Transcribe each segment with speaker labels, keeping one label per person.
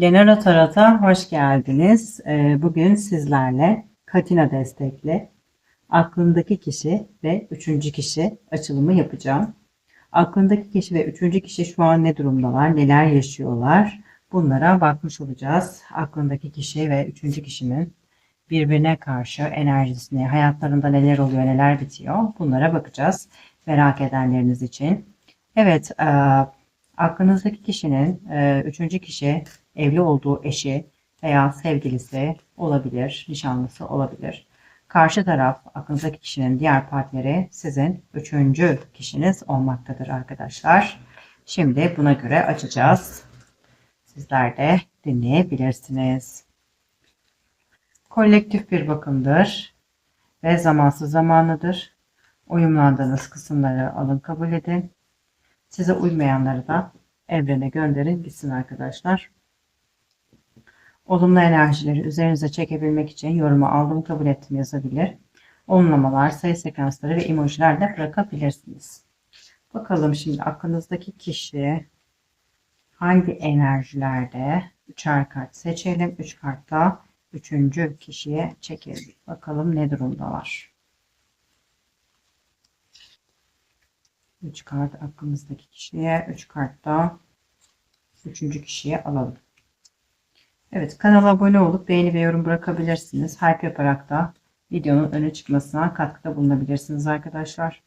Speaker 1: Lenora Tarot'a hoş geldiniz. Ee, Bugün sizlerle Katina destekli aklındaki kişi ve üçüncü kişi açılımı yapacağım. Aklındaki kişi ve üçüncü kişi şu an ne durumdalar, neler yaşıyorlar bunlara bakmış olacağız. Aklındaki kişi ve üçüncü kişinin birbirine karşı enerjisini, hayatlarında neler oluyor, neler bitiyor bunlara bakacağız merak edenleriniz için. Evet, e, aklınızdaki kişinin e, üçüncü kişi evli olduğu eşi veya sevgilisi olabilir, nişanlısı olabilir. Karşı taraf aklınızdaki kişinin diğer partneri sizin üçüncü kişiniz olmaktadır arkadaşlar. Şimdi buna göre açacağız. Sizler de dinleyebilirsiniz. Kolektif bir bakımdır ve zamansız zamanlıdır. Uyumlandığınız kısımları alın kabul edin. Size uymayanları da evrene gönderin gitsin arkadaşlar. Olumlu enerjileri üzerinize çekebilmek için yorumu aldım kabul ettim yazabilir. Olumlamalar, sayı sekansları ve emojiler de bırakabilirsiniz. Bakalım şimdi aklınızdaki kişi hangi enerjilerde? Üçer kart seçelim. Üç kartta üçüncü kişiye çekelim. Bakalım ne durumdalar. Üç kart aklımızdaki kişiye, üç kart da üçüncü kişiye alalım. Evet kanala abone olup beğeni ve yorum bırakabilirsiniz. Hype yaparak da videonun öne çıkmasına katkıda bulunabilirsiniz arkadaşlar.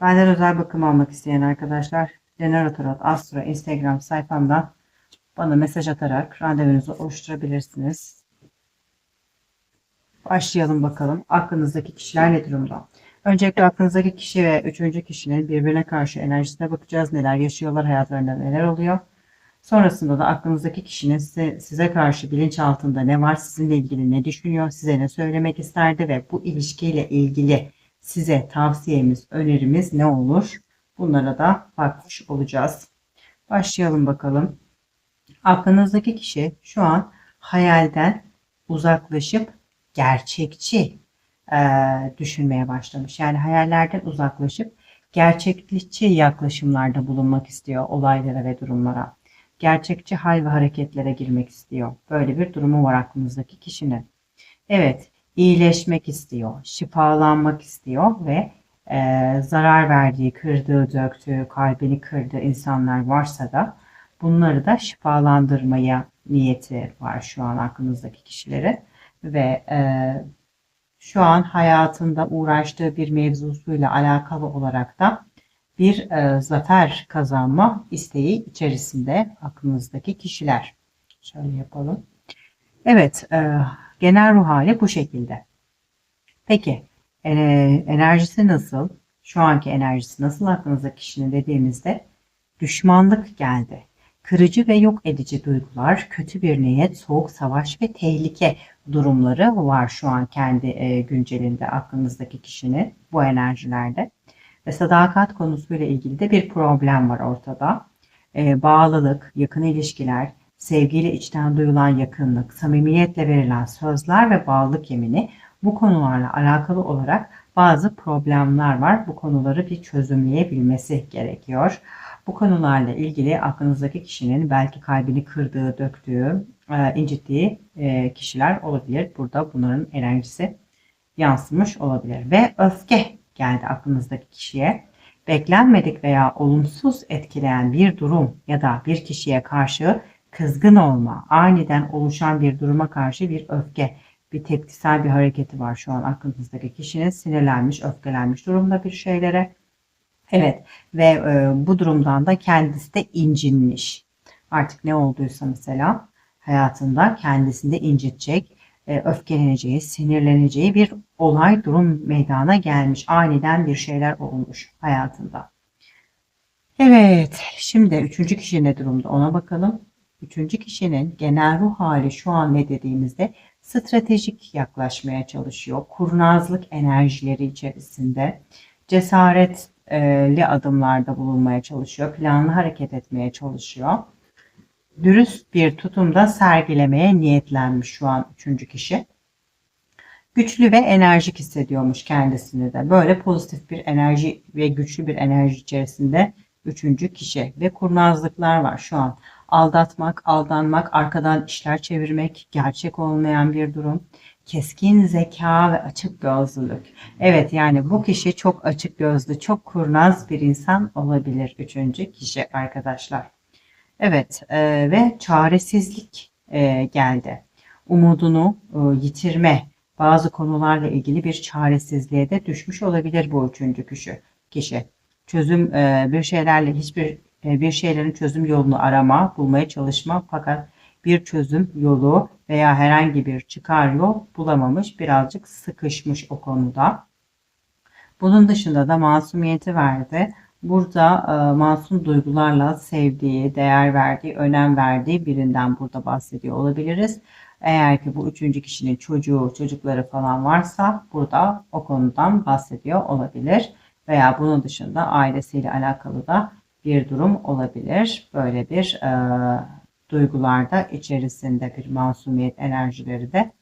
Speaker 1: Benden özel bakım almak isteyen arkadaşlar Lenora Tarot Astro Instagram sayfamdan bana mesaj atarak randevunuzu oluşturabilirsiniz. Başlayalım bakalım. Aklınızdaki kişiler ne durumda? Öncelikle aklınızdaki kişi ve üçüncü kişinin birbirine karşı enerjisine bakacağız. Neler yaşıyorlar, hayatlarında neler oluyor. Sonrasında da aklınızdaki kişinin size, size karşı bilinçaltında ne var, sizinle ilgili ne düşünüyor, size ne söylemek isterdi ve bu ilişkiyle ilgili size tavsiyemiz, önerimiz ne olur? Bunlara da bakmış olacağız. Başlayalım bakalım. Aklınızdaki kişi şu an hayalden uzaklaşıp gerçekçi e, düşünmeye başlamış. Yani hayallerden uzaklaşıp gerçekçi yaklaşımlarda bulunmak istiyor olaylara ve durumlara. Gerçekçi hal ve hareketlere girmek istiyor. Böyle bir durumu var aklınızdaki kişinin. Evet, iyileşmek istiyor, şifalanmak istiyor ve e, zarar verdiği, kırdığı, döktüğü, kalbini kırdığı insanlar varsa da bunları da şifalandırmaya niyeti var şu an aklınızdaki kişileri ve e, şu an hayatında uğraştığı bir mevzusuyla alakalı olarak da bir e, zafer kazanma isteği içerisinde aklınızdaki kişiler. Şöyle yapalım. Evet, e, genel ruh hali bu şekilde. Peki, e, enerjisi nasıl? Şu anki enerjisi nasıl aklınızdaki kişinin dediğimizde düşmanlık geldi. Kırıcı ve yok edici duygular, kötü bir niyet, soğuk savaş ve tehlike durumları var şu an kendi e, güncelinde aklınızdaki kişinin bu enerjilerde. Ve sadakat konusuyla ilgili de bir problem var ortada. E, bağlılık, yakın ilişkiler, sevgiyle içten duyulan yakınlık, samimiyetle verilen sözler ve bağlılık yemini bu konularla alakalı olarak bazı problemler var. Bu konuları bir çözümleyebilmesi gerekiyor. Bu konularla ilgili aklınızdaki kişinin belki kalbini kırdığı, döktüğü, e, incittiği e, kişiler olabilir. Burada bunların enerjisi yansımış olabilir. Ve öfke geldi aklınızdaki kişiye. Beklenmedik veya olumsuz etkileyen bir durum ya da bir kişiye karşı kızgın olma, aniden oluşan bir duruma karşı bir öfke, bir tepkisel bir hareketi var şu an aklınızdaki kişinin sinirlenmiş, öfkelenmiş durumda bir şeylere. Evet ve e, bu durumdan da kendisi de incinmiş. Artık ne olduysa mesela hayatında kendisinde incitecek, e, öfkeleneceği, sinirleneceği bir olay, durum meydana gelmiş. Aniden bir şeyler olmuş hayatında. Evet, şimdi üçüncü kişi ne durumda ona bakalım. Üçüncü kişinin genel ruh hali şu an ne dediğimizde stratejik yaklaşmaya çalışıyor. Kurnazlık enerjileri içerisinde cesaretli adımlarda bulunmaya çalışıyor. Planlı hareket etmeye çalışıyor. Dürüst bir tutumda sergilemeye niyetlenmiş şu an üçüncü kişi. Güçlü ve enerjik hissediyormuş kendisini de. Böyle pozitif bir enerji ve güçlü bir enerji içerisinde üçüncü kişi ve kurnazlıklar var şu an aldatmak, aldanmak, arkadan işler çevirmek, gerçek olmayan bir durum. Keskin zeka ve açık gözlülük. Evet yani bu kişi çok açık gözlü, çok kurnaz bir insan olabilir. Üçüncü kişi arkadaşlar. Evet e, ve çaresizlik e, geldi. Umudunu e, yitirme, bazı konularla ilgili bir çaresizliğe de düşmüş olabilir bu üçüncü kişi. kişi. Çözüm e, bir şeylerle hiçbir e, bir şeylerin çözüm yolunu arama, bulmaya çalışma fakat bir çözüm yolu veya herhangi bir çıkar yol bulamamış, birazcık sıkışmış o konuda. Bunun dışında da masumiyeti verdi. Burada e, masum duygularla sevdiği, değer verdiği, önem verdiği birinden burada bahsediyor olabiliriz. Eğer ki bu üçüncü kişinin çocuğu, çocukları falan varsa burada o konudan bahsediyor olabilir. Veya bunun dışında ailesiyle alakalı da bir durum olabilir. Böyle bir e, duygularda içerisinde bir masumiyet enerjileri de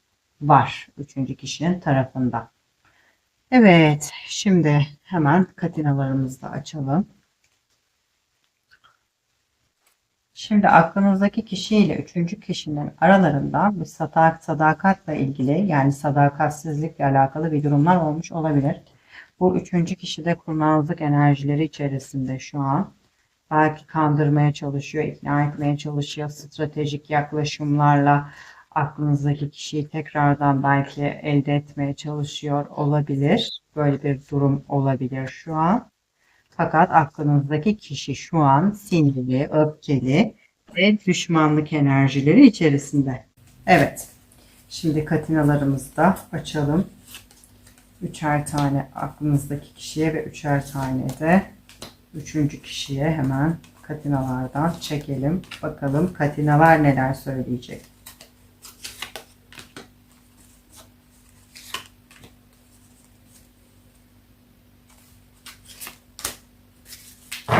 Speaker 1: var üçüncü kişinin tarafında. Evet, şimdi hemen katinalarımızı da açalım. Şimdi aklınızdaki kişiyle üçüncü kişinin aralarında bir sadak, sadakatla ilgili yani sadakatsizlikle alakalı bir durumlar olmuş olabilir. Bu üçüncü kişi de kurnazlık enerjileri içerisinde şu an. Belki kandırmaya çalışıyor, ikna etmeye çalışıyor, stratejik yaklaşımlarla aklınızdaki kişiyi tekrardan belki elde etmeye çalışıyor olabilir. Böyle bir durum olabilir şu an. Fakat aklınızdaki kişi şu an sinirli, öfkeli ve düşmanlık enerjileri içerisinde. Evet. Şimdi katinalarımızı da açalım. Üçer tane aklınızdaki kişiye ve üçer tane de üçüncü kişiye hemen katinalardan çekelim. Bakalım katinalar neler söyleyecek.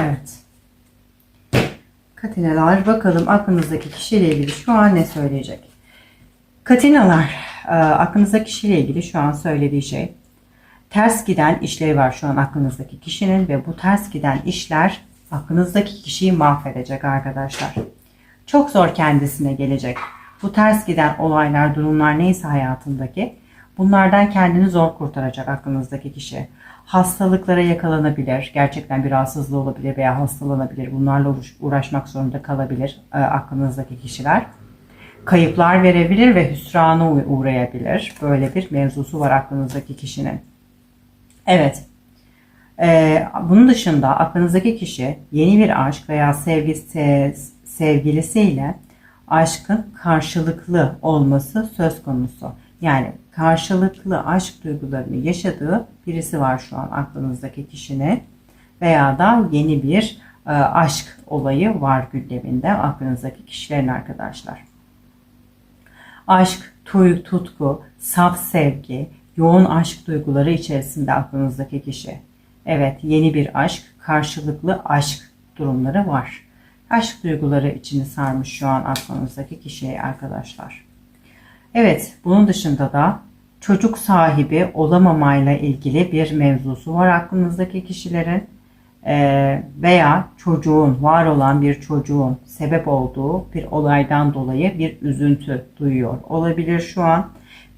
Speaker 1: Evet. Katineler bakalım aklınızdaki kişiyle ilgili şu an ne söyleyecek? Katinalar e, aklınızdaki kişiyle ilgili şu an söylediği şey ters giden işleri var şu an aklınızdaki kişinin ve bu ters giden işler aklınızdaki kişiyi mahvedecek arkadaşlar. Çok zor kendisine gelecek. Bu ters giden olaylar, durumlar neyse hayatındaki bunlardan kendini zor kurtaracak aklınızdaki kişi hastalıklara yakalanabilir. Gerçekten bir rahatsızlığı olabilir veya hastalanabilir. Bunlarla uğraşmak zorunda kalabilir e, aklınızdaki kişiler. Kayıplar verebilir ve hüsrana uğrayabilir. Böyle bir mevzusu var aklınızdaki kişinin. Evet. Ee, bunun dışında aklınızdaki kişi yeni bir aşk veya sevgisi, sevgilisiyle aşkın karşılıklı olması söz konusu. Yani karşılıklı aşk duygularını yaşadığı birisi var şu an aklınızdaki kişinin veya da yeni bir e, aşk olayı var gündeminde aklınızdaki kişilerin arkadaşlar. Aşk, tutku, saf sevgi, yoğun aşk duyguları içerisinde aklınızdaki kişi. Evet, yeni bir aşk, karşılıklı aşk durumları var. Aşk duyguları içini sarmış şu an aklınızdaki kişiye arkadaşlar. Evet, bunun dışında da çocuk sahibi olamamayla ilgili bir mevzusu var aklınızdaki kişilerin ee, veya çocuğun, var olan bir çocuğun sebep olduğu bir olaydan dolayı bir üzüntü duyuyor olabilir şu an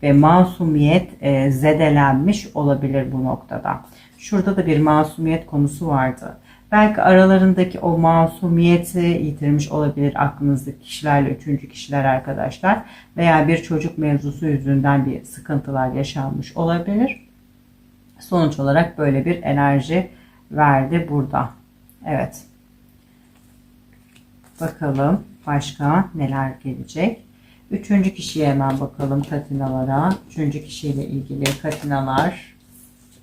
Speaker 1: ve masumiyet e, zedelenmiş olabilir bu noktada. Şurada da bir masumiyet konusu vardı. Belki aralarındaki o masumiyeti yitirmiş olabilir aklınızdaki kişilerle üçüncü kişiler arkadaşlar. Veya bir çocuk mevzusu yüzünden bir sıkıntılar yaşanmış olabilir. Sonuç olarak böyle bir enerji verdi burada. Evet. Bakalım başka neler gelecek. Üçüncü kişiye hemen bakalım katinalara. Üçüncü kişiyle ilgili katinalar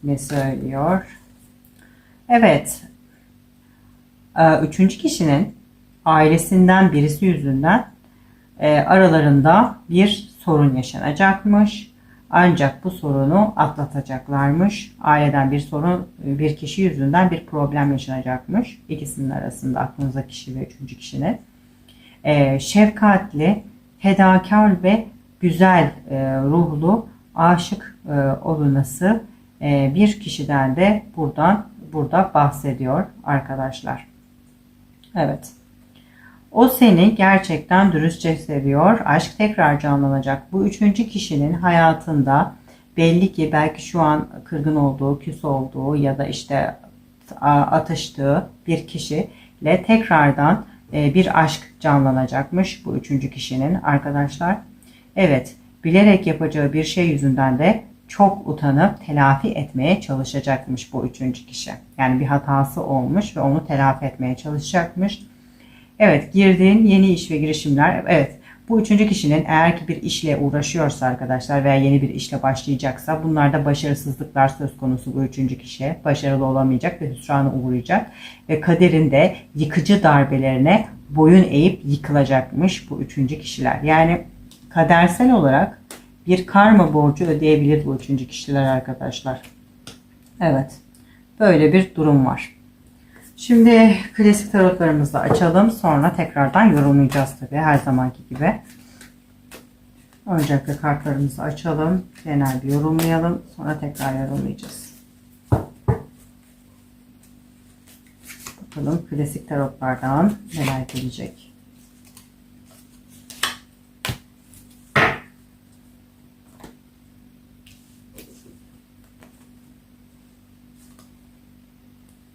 Speaker 1: ne söylüyor? Evet. Ee, üçüncü kişinin ailesinden birisi yüzünden e, aralarında bir sorun yaşanacakmış. Ancak bu sorunu atlatacaklarmış. Aileden bir sorun, bir kişi yüzünden bir problem yaşanacakmış. İkisinin arasında aklınıza kişi ve üçüncü kişinin. Ee, şefkatli, fedakar ve güzel e, ruhlu, aşık e, olunası e, bir kişiden de buradan burada bahsediyor arkadaşlar. Evet. O seni gerçekten dürüstçe seviyor. Aşk tekrar canlanacak. Bu üçüncü kişinin hayatında belli ki belki şu an kırgın olduğu, küs olduğu ya da işte atıştığı bir kişiyle tekrardan e, bir aşk canlanacakmış bu üçüncü kişinin arkadaşlar. Evet, bilerek yapacağı bir şey yüzünden de çok utanıp telafi etmeye çalışacakmış bu üçüncü kişi. Yani bir hatası olmuş ve onu telafi etmeye çalışacakmış. Evet, girdiğin yeni iş ve girişimler. Evet, bu üçüncü kişinin eğer ki bir işle uğraşıyorsa arkadaşlar veya yeni bir işle başlayacaksa bunlarda başarısızlıklar söz konusu bu üçüncü kişi. Başarılı olamayacak ve hüsrana uğrayacak. Ve kaderinde yıkıcı darbelerine boyun eğip yıkılacakmış bu üçüncü kişiler. Yani kadersel olarak bir karma borcu ödeyebilir bu üçüncü kişiler arkadaşlar. Evet, böyle bir durum var. Şimdi klasik tarotlarımızı açalım. Sonra tekrardan yorumlayacağız tabii her zamanki gibi. Öncelikle kartlarımızı açalım. Genel bir yorumlayalım. Sonra tekrar yorumlayacağız. Bakalım klasik tarotlardan neler gelecek.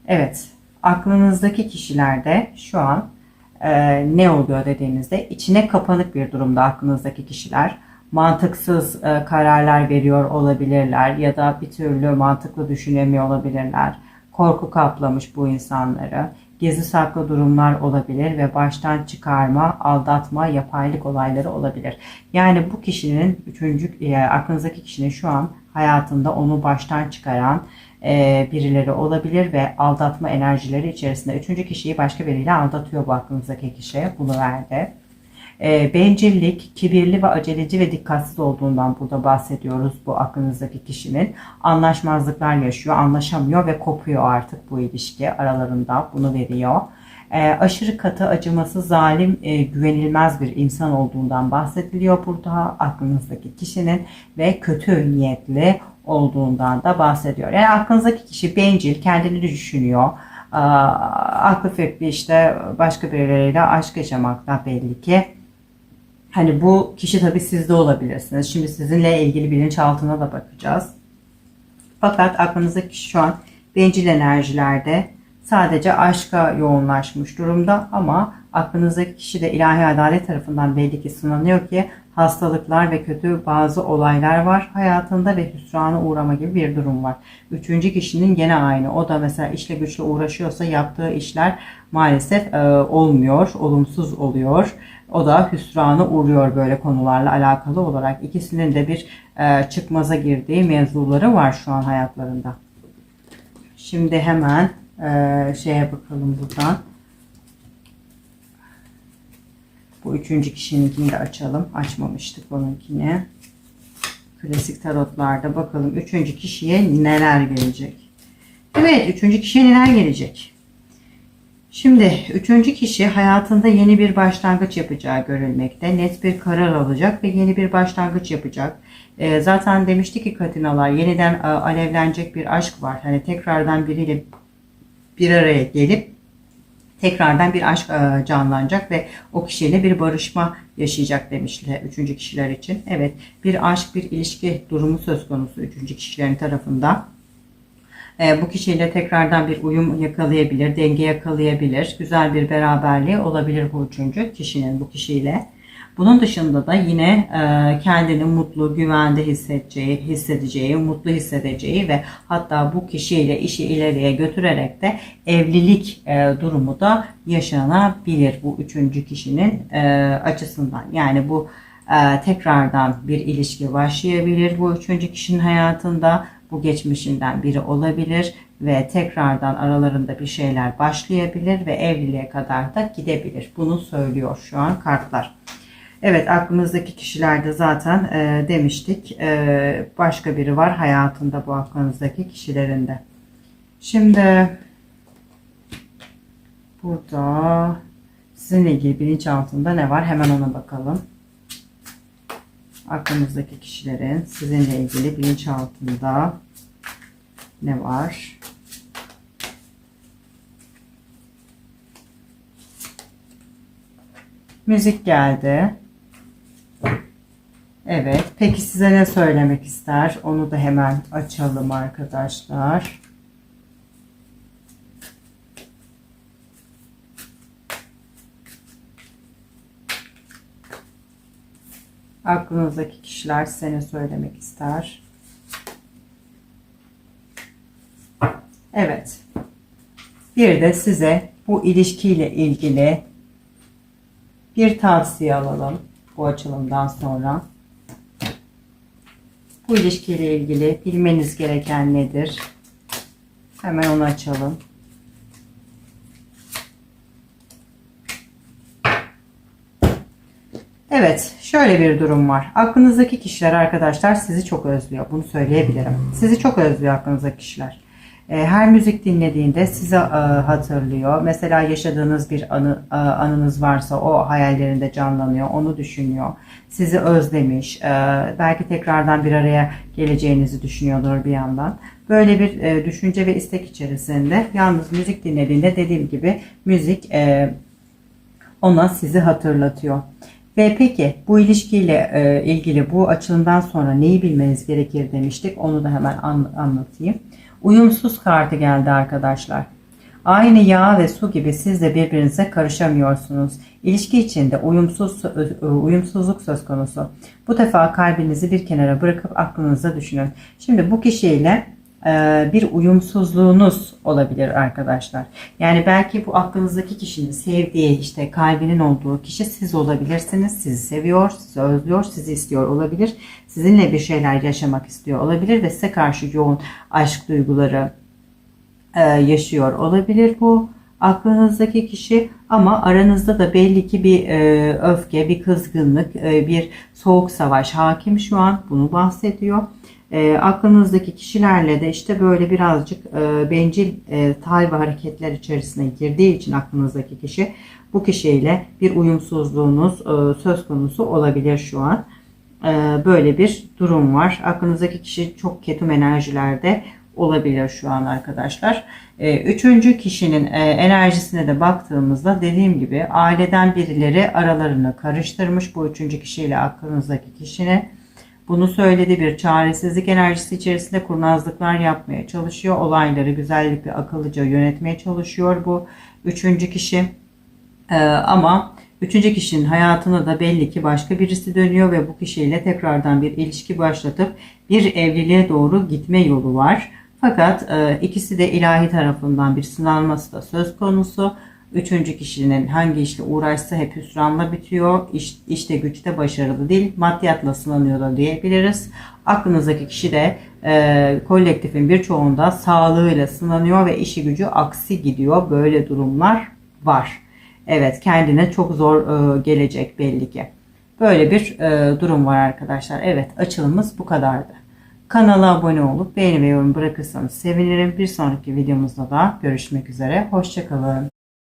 Speaker 1: Evet, aklınızdaki kişilerde şu an e, ne oluyor dediğinizde içine kapanık bir durumda aklınızdaki kişiler. Mantıksız e, kararlar veriyor olabilirler ya da bir türlü mantıklı düşünemiyor olabilirler. Korku kaplamış bu insanları. Gizli saklı durumlar olabilir ve baştan çıkarma, aldatma, yapaylık olayları olabilir. Yani bu kişinin, üçüncü, e, aklınızdaki kişinin şu an hayatında onu baştan çıkaran, e, birileri olabilir ve aldatma enerjileri içerisinde. Üçüncü kişiyi başka biriyle aldatıyor bu aklınızdaki kişi. Bunu verdi. E, bencillik, kibirli ve aceleci ve dikkatsiz olduğundan burada bahsediyoruz bu aklınızdaki kişinin. Anlaşmazlıklar yaşıyor, anlaşamıyor ve kopuyor artık bu ilişki aralarında. Bunu veriyor. E, aşırı katı, acımasız, zalim, e, güvenilmez bir insan olduğundan bahsediliyor burada aklınızdaki kişinin ve kötü niyetli olduğundan da bahsediyor. Yani aklınızdaki kişi bencil, kendini düşünüyor. Aa, aklı fikri işte başka birileriyle aşk yaşamakta belli ki. Hani bu kişi tabii sizde olabilirsiniz. Şimdi sizinle ilgili bilinçaltına da bakacağız. Fakat aklınızdaki kişi şu an bencil enerjilerde sadece aşka yoğunlaşmış durumda ama aklınızdaki kişi de ilahi adalet tarafından belli ki sınanıyor ki hastalıklar ve kötü bazı olaylar var hayatında ve hüsrana uğrama gibi bir durum var. Üçüncü kişinin gene aynı. O da mesela işle güçle uğraşıyorsa yaptığı işler maalesef e, olmuyor, olumsuz oluyor. O da hüsrana uğruyor böyle konularla alakalı olarak. İkisinin de bir e, çıkmaza girdiği mevzuları var şu an hayatlarında. Şimdi hemen e, şeye bakalım buradan. Bu üçüncü kişininkini de açalım. Açmamıştık onunkini. Klasik tarotlarda bakalım üçüncü kişiye neler gelecek. Evet üçüncü kişiye neler gelecek. Şimdi üçüncü kişi hayatında yeni bir başlangıç yapacağı görülmekte. Net bir karar alacak ve yeni bir başlangıç yapacak. E, zaten demişti ki Katinalar yeniden e, alevlenecek bir aşk var. Hani tekrardan biriyle bir araya gelip tekrardan bir aşk e, canlanacak ve o kişiyle bir barışma yaşayacak demişler üçüncü kişiler için. Evet bir aşk bir ilişki durumu söz konusu üçüncü kişilerin tarafında. E, bu kişiyle tekrardan bir uyum yakalayabilir, denge yakalayabilir. Güzel bir beraberliği olabilir bu üçüncü kişinin bu kişiyle. Bunun dışında da yine e, kendini mutlu, güvende hissedeceği, hissedeceği, mutlu hissedeceği ve hatta bu kişiyle işi ileriye götürerek de evlilik e, durumu da yaşanabilir bu üçüncü kişinin e, açısından. Yani bu tekrardan bir ilişki başlayabilir bu üçüncü kişinin hayatında. Bu geçmişinden biri olabilir ve tekrardan aralarında bir şeyler başlayabilir ve evliliğe kadar da gidebilir. Bunu söylüyor şu an kartlar. Evet aklınızdaki kişilerde zaten e, demiştik e, başka biri var hayatında bu aklınızdaki kişilerinde. Şimdi burada sizinle ilgili bilinçaltında ne var hemen ona bakalım. Aklınızdaki kişilerin sizinle ilgili bilinçaltında ne var? Müzik geldi. Evet. Peki size ne söylemek ister? Onu da hemen açalım arkadaşlar. Aklınızdaki kişiler size ne söylemek ister? Evet. Bir de size bu ilişkiyle ilgili bir tavsiye alalım bu açılımdan sonra. Bu ilişkiyle ilgili bilmeniz gereken nedir? Hemen onu açalım. Evet, şöyle bir durum var. Aklınızdaki kişiler arkadaşlar sizi çok özlüyor. Bunu söyleyebilirim. Sizi çok özlüyor aklınızdaki kişiler. E, Her müzik dinlediğinde sizi e, hatırlıyor. Mesela yaşadığınız bir anı, e, anınız varsa o hayallerinde canlanıyor. Onu düşünüyor. Sizi özlemiş. E, Belki tekrardan bir araya geleceğinizi düşünüyordur bir yandan. Böyle bir düşünce ve istek içerisinde yalnız müzik dinlediğinde dediğim gibi müzik ona sizi hatırlatıyor. Ve peki bu ilişkiyle ilgili bu açılımdan sonra neyi bilmeniz gerekir demiştik. Onu da hemen an- anlatayım. Uyumsuz kartı geldi arkadaşlar. Aynı yağ ve su gibi siz de birbirinize karışamıyorsunuz. İlişki içinde uyumsuz e, uyumsuzluk söz konusu. Bu defa kalbinizi bir kenara bırakıp aklınıza düşünün. Şimdi bu kişiyle bir uyumsuzluğunuz olabilir arkadaşlar. Yani belki bu aklınızdaki kişinin sevdiği işte kalbinin olduğu kişi siz olabilirsiniz. Sizi seviyor, sizi özlüyor, sizi istiyor olabilir. Sizinle bir şeyler yaşamak istiyor olabilir ve size karşı yoğun aşk duyguları e, yaşıyor olabilir bu aklınızdaki kişi ama aranızda da belli ki bir e, öfke, bir kızgınlık, e, bir soğuk savaş hakim şu an bunu bahsediyor. E, aklınızdaki kişilerle de işte böyle birazcık e, bencil e, hal hareketler içerisine girdiği için aklınızdaki kişi bu kişiyle bir uyumsuzluğunuz e, söz konusu olabilir şu an. E, böyle bir durum var. Aklınızdaki kişi çok ketum enerjilerde olabilir şu an arkadaşlar. E, Üçüncü kişinin e, enerjisine de baktığımızda dediğim gibi aileden birileri aralarını karıştırmış bu üçüncü kişiyle aklınızdaki kişinin. Bunu söyledi bir çaresizlik enerjisi içerisinde kurnazlıklar yapmaya çalışıyor. Olayları güzellikle akıllıca yönetmeye çalışıyor bu üçüncü kişi. Ee, ama üçüncü kişinin hayatına da belli ki başka birisi dönüyor ve bu kişiyle tekrardan bir ilişki başlatıp bir evliliğe doğru gitme yolu var. Fakat e, ikisi de ilahi tarafından bir sınanması da söz konusu. Üçüncü kişinin hangi işle uğraşsa hep hüsranla bitiyor. İş, işte güçte başarılı değil, maddiyatla sınanıyor da diyebiliriz. Aklınızdaki kişi de e, kolektifin birçoğunda sağlığıyla sınanıyor ve işi gücü aksi gidiyor. Böyle durumlar var. Evet kendine çok zor e, gelecek belli ki. Böyle bir e, durum var arkadaşlar. Evet açılımımız bu kadardı. Kanala abone olup beğeni ve yorum bırakırsanız sevinirim. Bir sonraki videomuzda da görüşmek üzere. Hoşçakalın.